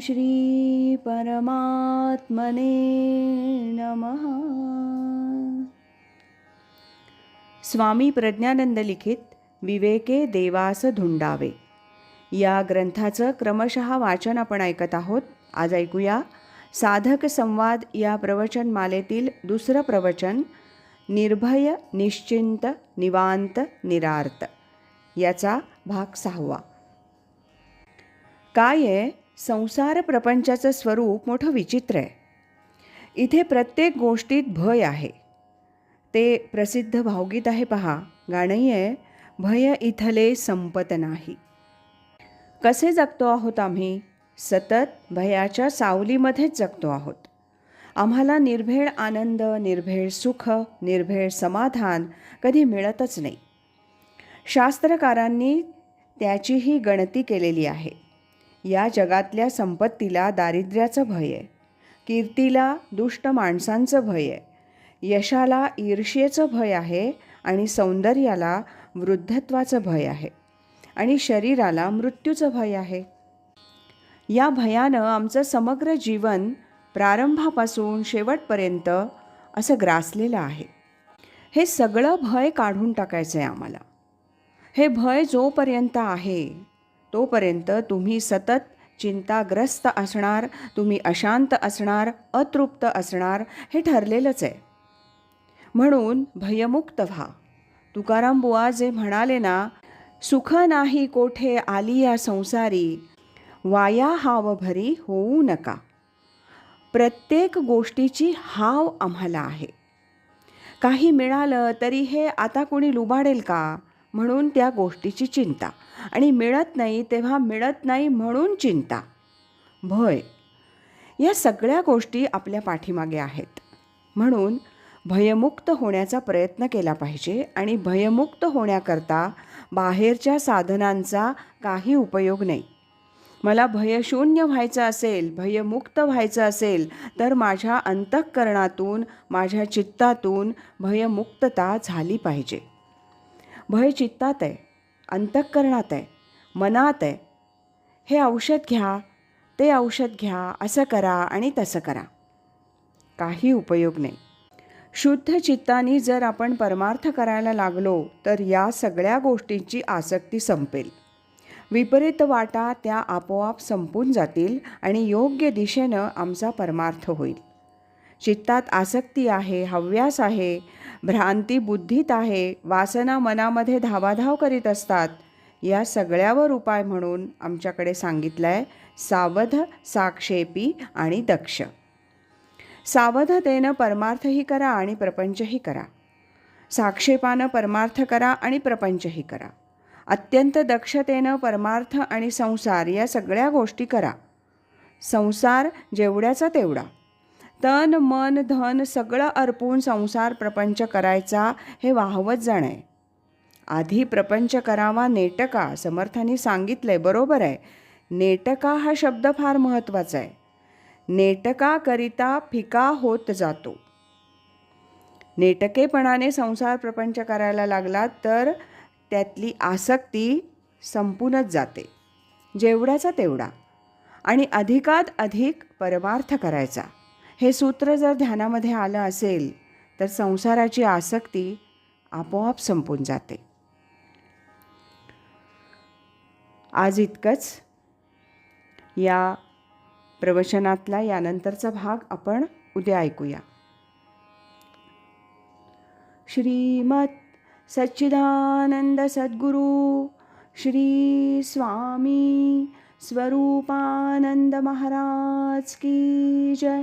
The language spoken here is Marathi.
श्री परमात्मने नमः. स्वामी प्रज्ञानंद लिखित विवेके देवास धुंडावे. या ग्रंथाचं क्रमशः वाचन आपण ऐकत आहोत. आज ऐकूया साधक संवाद या प्रवचनमालेतील दुसरं प्रवचन निर्भय निश्चिंत निवांत निरार्त. याचा भाग सहावा. काय आहे? संसार प्रपंचाचं स्वरूप मोठं विचित्र आहे. इथे प्रत्येक गोष्टीत भय आहे. ते प्रसिद्ध भावगीत आहे पहा. गाणंही आहे भय इथले संपत नाही. कसे जगतो आहोत आम्ही? सतत भयाच्या सावलीमध्येच जगतो आहोत. आम्हाला निर्भेळ आनंद निर्भेळ सुख निर्भेळ समाधान कधी मिळतच नाही. शास्त्रकारांनी त्याचीही गणती केलेली आहे. या जगातल्या संपत्तीला दारिद्र्याचं भय आहे. कीर्तीला दुष्ट माणसांचं भय आहे. यशाला ईर्ष्येचं भय आहे आणि सौंदर्याला वृद्धत्वाचं भय आहे. आणि शरीराला मृत्यूचं भय आहे. या भयानं आमचं समग्र जीवन प्रारंभापासून शेवटपर्यंत असं ग्रासलेलं आहे. हे सगळं भय काढून टाकायचं आहे आम्हाला. हे भय जोपर्यंत आहे तोपर्यंत तुम्ही सतत चिंताग्रस्त असणार तुम्ही अशांत असणार अतृप्त असणार हे ठरलेलंच आहे. म्हणून भयमुक्त व्हा. तुकाराम बुवा जे म्हणाले ना सुख नाही कोठे आली या संसारी वाया हाव भरी होऊ नका. प्रत्येक गोष्टीची हाव आम्हाला आहे. काही मिळालं तरी हे आता कोणी लुबाडेल का? म्हणून त्या गोष्टीची चिंता. आणि मिळत नाही तेव्हा मिळत नाही म्हणून चिंता. भय. या सगळ्या गोष्टी आपल्या पाठीमागे आहेत. म्हणून भयमुक्त होण्याचा प्रयत्न केला पाहिजे आणि भयमुक्त होण्याकरता बाहेरच्या साधनांचा काही उपयोग नाही. मला भयशून्य व्हायचं असेल भयमुक्त व्हायचं असेल तर माझ्या अंतःकरणातून माझ्या चित्तातून भयमुक्तता झाली पाहिजे. भय चित्तात आहे अंतःकरणात आहे मनात आहे. हे औषध घ्या ते औषध घ्या असं करा आणि तसं करा. काही उपयोग नाही. शुद्ध चित्तानी जर आपण परमार्थ करायला लागलो तर या सगळ्या गोष्टींची आसक्ती संपेल. विपरीत वाटा त्या आपोआप संपून जातील आणि योग्य दिशेनं आमचा परमार्थ होईल. चित्तात आसक्ती आहे हव्यास आहे भ्रांती बुद्धीत आहे वासना मनामध्ये धावाधाव करीत असतात. या सगळ्यावर उपाय म्हणून आमच्याकडे सांगितलं आहे सावध साक्षेपी आणि दक्ष. सावधतेनं परमार्थही करा आणि प्रपंचही करा. साक्षेपानं परमार्थ करा आणि प्रपंचही करा. अत्यंत दक्षतेनं परमार्थ आणि संसार या सगळ्या गोष्टी करा. संसार जेवढ्याचा तेवढा. तन मन धन सगळं अर्पून संसार प्रपंच करायचा हे वाहवत जाणं. आहे आधी प्रपंच करावा नेटका समर्थांनी सांगितलं आहे बरोबर आहे. नेटका हा शब्द फार महत्त्वाचा आहे. नेटकाकरिता फिका होत जातो. नेटकेपणाने संसार प्रपंच करायला लागला तर त्यातली आसक्ती संपूनच जाते. जेवढ्याचा तेवढा. आणि अधिकात अधिक परमार्थ करायचा. हे सूत्र जर ध्यानामध्ये आलं असेल तर संसाराची आसक्ती आपोआप संपून जाते. आज इतकंच. या प्रवचनातला यानंतरचा भाग आपण उद्या ऐकूया. श्रीमत सच्चिदानंद सद्गुरु श्री स्वामी स्वरूपानंद महाराज की जय.